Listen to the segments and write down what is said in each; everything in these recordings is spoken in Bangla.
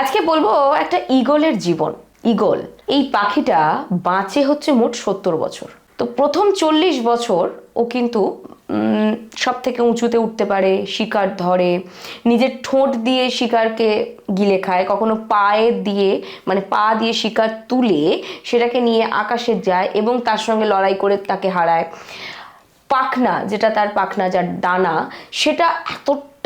আজকে বলব একটা ইগলের জীবন। ইগল এই পাখিটা বাঁচে হচ্ছে মোট সত্তর বছর। তো প্রথম চল্লিশ বছর ও কিন্তু সব থেকে উঁচুতে উঠতে পারে, শিকার ধরে, নিজের ঠোঁট দিয়ে শিকারকে গিলে খায়, কখনো পায়ে দিয়ে মানে পা দিয়ে শিকার তুলে সেটাকে নিয়ে আকাশে যায় এবং তার সঙ্গে লড়াই করে তাকে হারায়। পাখনা, যেটা তার পাখনা যার ডানা সেটা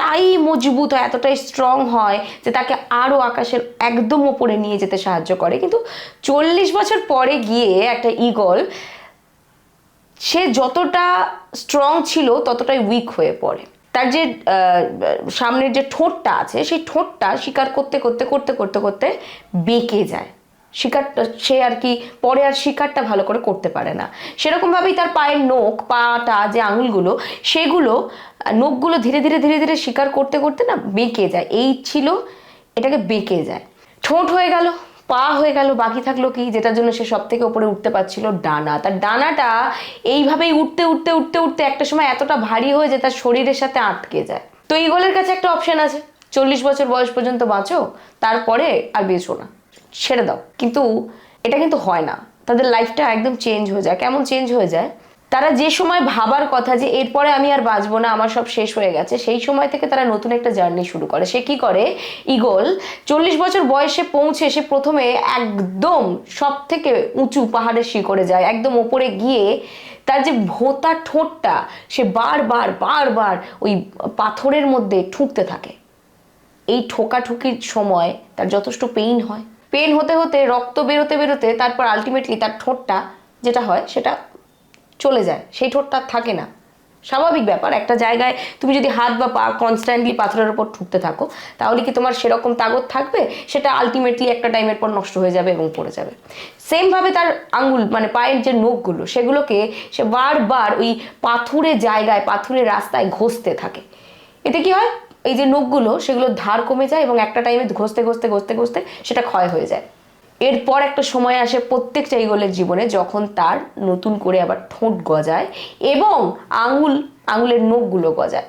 এতটাই মজবুত হয় এতটাই স্ট্রং হয় যে তাকে আরও আকাশের একদম ওপরে নিয়ে যেতে সাহায্য করে। কিন্তু চল্লিশ বছর পরে গিয়ে একটা ইগল সে যতটা স্ট্রং ছিল ততটাই উইক হয়ে পড়ে। তার যে সামনের যে ঠোঁটটা আছে, সেই ঠোঁটটা শিকার করতে করতে করতে করতে করতে বেঁকে যায়। শিকারটা, সে আর কি পরে আর শিকারটা ভালো করে করতে পারে না। সেরকমভাবেই তার পায়ের নখ, পাটা, যে আঙুলগুলো, সেগুলো নখগুলো ধীরে ধীরে ধীরে ধীরে শিকার করতে করতে না বেঁকে যায়। এই ছিল, এটাকে বেঁকে যায়। ঠোঁট হয়ে গেল, পা হয়ে গেল, বাকি থাকল কি? যেটার জন্য সে সব থেকে উপরে উঠতে পারছিল ডানা। তার ডানাটা এইভাবেই উঠতে উঠতে উঠতে উঠতে একটা সময় এতটা ভারী হয়ে যে তার শরীরের সাথে আটকে যায়। তো ইগলের কাছে একটা অপশন আছে, চল্লিশ বছর বয়স পর্যন্ত বাঁচো, তারপরে আর বেঁচো না। ছেড়ে দাও। কিন্তু এটা কিন্তু হয় না। তাদের লাইফটা একদম চেঞ্জ হয়ে যায়। কেমন চেঞ্জ হয়ে যায়? তারা যে সময় ভাবার কথা যে এরপরে আমি আর বাঁচবো না, আমার সব শেষ হয়ে গেছে, সেই সময় থেকে তারা নতুন একটা জার্নি শুরু করে। সে কি করে? ইগল চল্লিশ বছর বয়সে পৌঁছে সে প্রথমে একদম সব থেকে উঁচু পাহাড়ের শিকড়ে যায়। একদম ওপরে গিয়ে তার যে ভোঁতা ঠোঁটটা, সে বারবার বারবার ওই পাথরের মধ্যে ঠুকতে থাকে। এই ঠোকাঠুকির সময় তার যথেষ্ট পেইন হয়। পেন হতে হতে, রক্ত বেরোতে বেরোতে তারপর আলটিমেটলি তার ঠোঁটটা যেটা হয় সেটা চলে যায়। সেই ঠোঁটটা থাকে না। স্বাভাবিক ব্যাপার, একটা জায়গায় তুমি যদি হাত বা পা কনস্ট্যান্টলি পাথরের ওপর ঠুকতে থাকো, তাহলে কি তোমার সেরকম তাগত থাকবে? সেটা আলটিমেটলি একটা টাইমের পর নষ্ট হয়ে যাবে এবং পড়ে যাবে। সেমভাবে তার আঙ্গুল মানে পায়ের যে নখগুলো, সেগুলোকে সে বারবার ওই পাথুরে জায়গায়, পাথুরে রাস্তায় ঘষতে থাকে। এতে কি হয়? এই যে নখগুলো, সেগুলো ধার কমে যায় এবং একটা টাইমে ঘষতে ঘষতে ঘষতে ঘষতে সেটা ক্ষয় হয়ে যায়। এরপর একটা সময় আসে প্রত্যেকটা ইগলের জীবনে যখন তার নতুন করে আবার ঠোঁট গজায় এবং আঙুল, আঙুলের নখগুলো গজায়।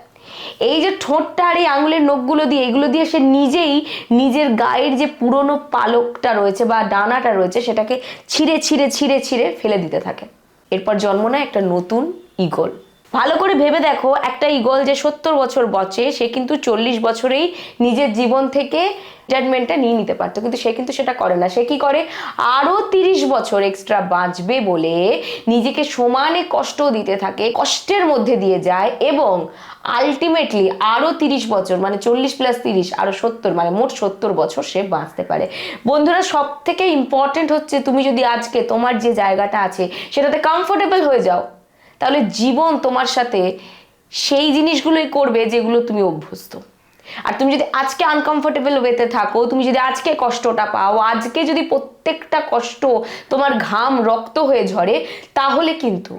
এই যে ঠোঁটটা আর এই আঙুলের নখগুলো দিয়ে, এগুলো দিয়ে সে নিজেই নিজের গায়ের যে পুরনো পালকটা রয়েছে বা ডানাটা রয়েছে সেটাকে ছিঁড়ে ছিঁড়ে ছিঁড়ে ছিঁড়ে ফেলে দিতে থাকে। এরপর জন্ম নেয় একটা নতুন ইগল ভালো করে ভেবে দেখো, একটা ইগল যে সত্তর বছর বচে, সে কিন্তু চল্লিশ বছরেই নিজের জীবন থেকে রিটায়ারমেন্টটা নিয়ে নিতে পারতো। কিন্তু সে কিন্তু সেটা করে না। সে কি করে? আরও তিরিশ বছর এক্সট্রা বাঁচবে বলে নিজেকে সমানে কষ্ট দিতে থাকে, কষ্টের মধ্যে দিয়ে যায় এবং আলটিমেটলি আরও তিরিশ বছর মানে চল্লিশ প্লাস তিরিশ আরও সত্তর মানে মোট সত্তর বছর সে বাঁচতে পারে। বন্ধুরা সব থেকে ইম্পর্টেন্ট হচ্ছে তুমি যদি আজকে তোমার যে জায়গাটা আছে, সেটাতে কমফোর্টেবল হয়ে যাও। তাহলে জীবন তোমার সাথে সেই জিনিসগুলোই করবে যেগুলো তুমি অভ্যস্ত। আর তুমি যদি আজকে আনকমফোর্টেবল ওয়েতে থাকো, তুমি যদি আজকে কষ্টটা পাও, আজকে যদি প্রত্যেকটা কষ্ট তোমার ঘাম, রক্ত হয়ে ঝরে, তাহলে কিন্তু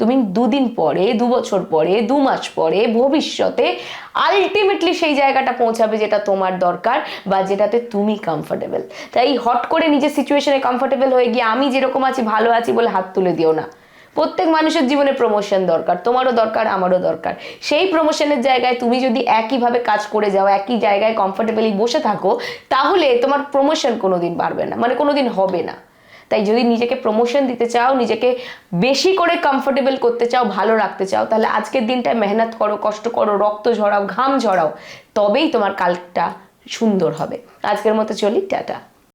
তুমি দুদিন পরে, দু বছর পরে, দু মাস পরে, ভবিষ্যতে আলটিমেটলি সেই জায়গাটা পৌঁছাবে যেটা তোমার দরকার বা যেটাতে তুমি কমফোর্টেবল তাই হট করে নিজের সিচুয়েশনে কমফোর্টেবল হয়ে গিয়ে আমি যেরকম আছি, ভালো আছি বলে হাত তুলে দিও না। প্রত্যেক মানুষের জীবনে প্রমোশন দরকার, তোমারও দরকার, আমারও দরকার। সেই প্রমোশনের জায়গায় তুমি যদি একইভাবে কাজ করে যাও, একই জায়গায় কমফোর্টেবলি বসে থাকো, তাহলে তোমার প্রমোশন কোনোদিন বাড়বে না মানে কোনো দিন হবে না। তাই যদি নিজেকে প্রমোশন দিতে চাও, নিজেকে বেশি করে কমফোর্টেবল করতে চাও, ভালো রাখতে চাও, তাহলে আজকের দিনটায় মেহনত করো, কষ্ট করো, রক্ত ঝরাও, ঘাম ঝরাও, তবেই তোমার কালটা সুন্দর হবে। আজকের মতো চলি, টাটা।